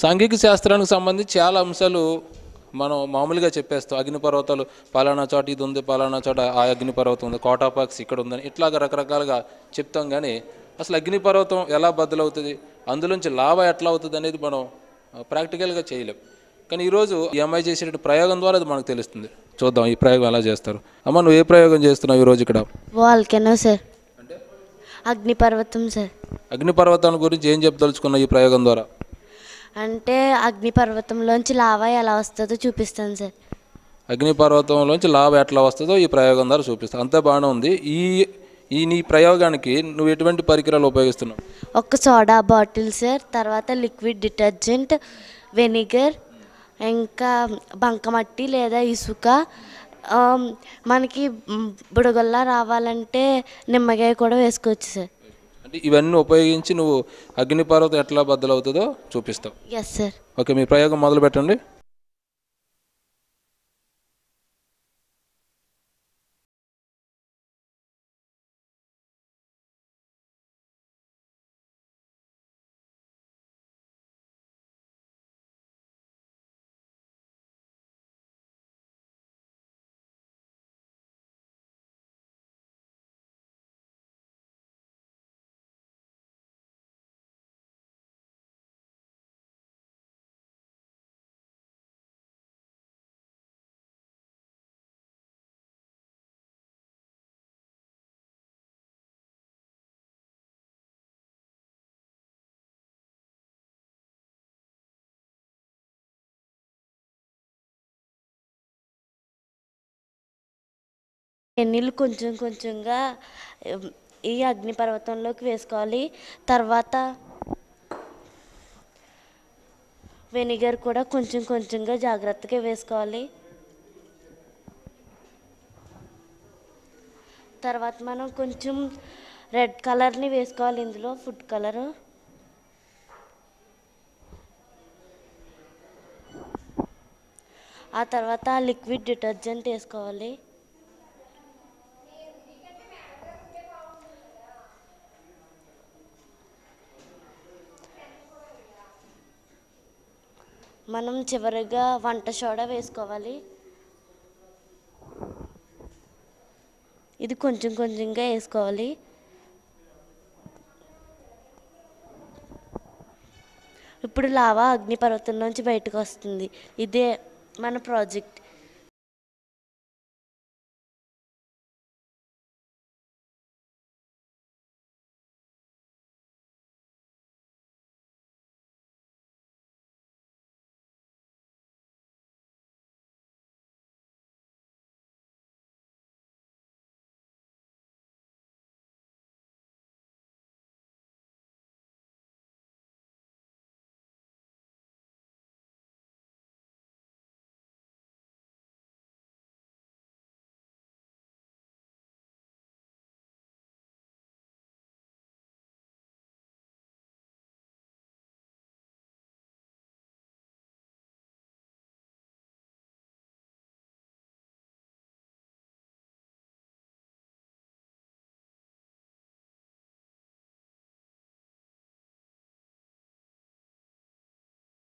సాంఘిక శాస్త్రానికి సంబంధించి చాలా అంశాలు మనం మామూలుగా చెప్పేస్తాం. అగ్నిపర్వతాలు పలానా చోట ఇది ఉంది పలానా చోట ఆ అగ్నిపర్వతం ఉంది కోటాపాక్స్ ఇక్కడ ఉందని ఇట్లాగా రకరకాలుగా చెప్తాం కానీ అసలు అగ్నిపర్వతం ఎలా బద్దలవుతుంది అందులోంచి లాభ ఎట్లా అవుతుంది అనేది మనం ప్రాక్టికల్గా చేయలేం. కానీ ఈరోజు ఈ అమ్మాయి చేసే ప్రయోగం ద్వారా అది మనకు తెలుస్తుంది. చూద్దాం ఈ ప్రయోగం ఎలా చేస్తారు. అమ్మ నువ్వు ఏ ప్రయోగం చేస్తున్నావు ఈరోజు ఇక్కడ? Volcano sir. అగ్నిపర్వతం సార్. అగ్నిపర్వతాల గురించి ఏం చెప్పదలుచుకున్నావు ఈ ప్రయోగం ద్వారా? అంటే అగ్నిపర్వతంలోంచి లావా ఎలా వస్తుందో చూపిస్తాను సార్. అగ్నిపర్వతంలోంచి లాభ ఎట్లా వస్తుందో ఈ ప్రయోగం ద్వారా చూపిస్తా. అంతే బాగానే ఉంది. ఈ ఈ నీ ప్రయోగానికి నువ్వు ఎటువంటి పరికరాలు ఉపయోగిస్తున్నావు? ఒక సోడా బాటిల్ సార్ తర్వాత లిక్విడ్ డిటర్జెంట్ వెనిగర్ ఇంకా బంకమట్టి లేదా ఇసుక. మనకి బుడగల్లా రావాలంటే నిమ్మకాయ కూడా వేసుకోవచ్చు సార్. అంటే ఇవన్నీ ఉపయోగించి నువ్వు అగ్నిపర్వతం ఎట్లా బద్దలవుతుందో చూపిస్తావు. ఓకే మీ ప్రయోగం మొదలు పెట్టండి నీళ్ళు కొంచెం కొంచెంగా ఈ అగ్నిపర్వతంలోకి వేసుకోవాలి. తర్వాత వెనిగర్ కూడా కొంచెం కొంచెంగా జాగ్రత్తగా వేసుకోవాలి. తర్వాత మనం కొంచెం రెడ్ కలర్ని వేసుకోవాలి ఇందులో ఫుడ్ కలరు. ఆ తర్వాత లిక్విడ్ డిటర్జెంట్ వేసుకోవాలి. మనం చివరిగా వంట సోడా వేసుకోవాలి. ఇది కొంచెం కొంచెంగా వేసుకోవాలి. ఇప్పుడు లావా అగ్నిపర్వతం నుంచి బయటకు వస్తుంది. ఇదే మన ప్రాజెక్ట్.